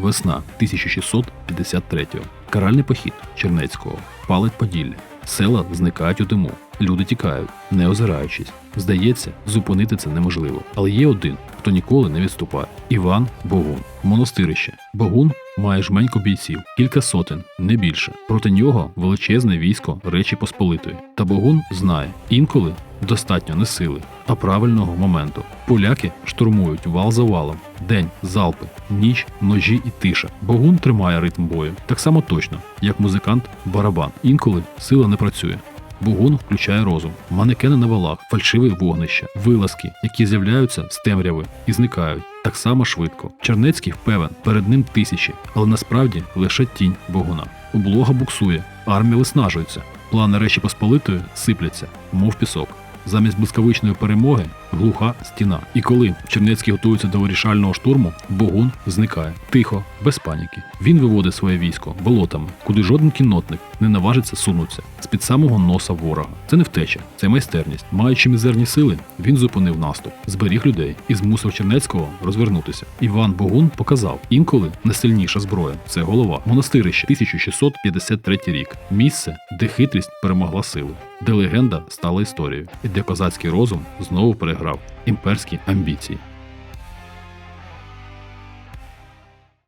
Весна 1653-го. Каральний похід Чернецького. Палить Поділля. Села зникають у диму. Люди тікають, не озираючись. Здається, зупинити це неможливо. Але є один, хто ніколи не відступає: Іван Богун. Монастирище. Богун має жменько бійців, кілька сотень, не більше. Проти нього величезне військо Речі Посполитої. Та Богун знає, інколи достатньо не сили, а правильного моменту. Поляки штурмують вал за валом, день залпи, ніч, ножі і тиша. Богун тримає ритм бою так само точно, як музикант барабан. Інколи сила не працює. Бугун включає розум, манекени на валах, фальшиві вогнища, вилазки, які з'являються з темряви і зникають так само швидко. Чернецький певен, перед ним тисячі, але насправді лише тінь Богуна. Облога буксує, армія виснажується, плани Речі Посполитої сипляться, мов пісок. Замість блискавичної перемоги глуха стіна. І коли Чернецький готується до вирішального штурму, Богун зникає тихо, без паніки. Він виводить своє військо болотами, куди жоден кіннотник не наважиться сунутися з під самого носа ворога. Це не втеча, це майстерність. Маючи мізерні сили, він зупинив наступ, зберіг людей і змусив Чернецького розвернутися. Іван Богун показав, інколи найсильніша зброя це голова. Монастирище 1653 рік. Місце, де хитрість перемогла силу, де легенда стала історією, і де козацький розум знову переграв імперські амбіції.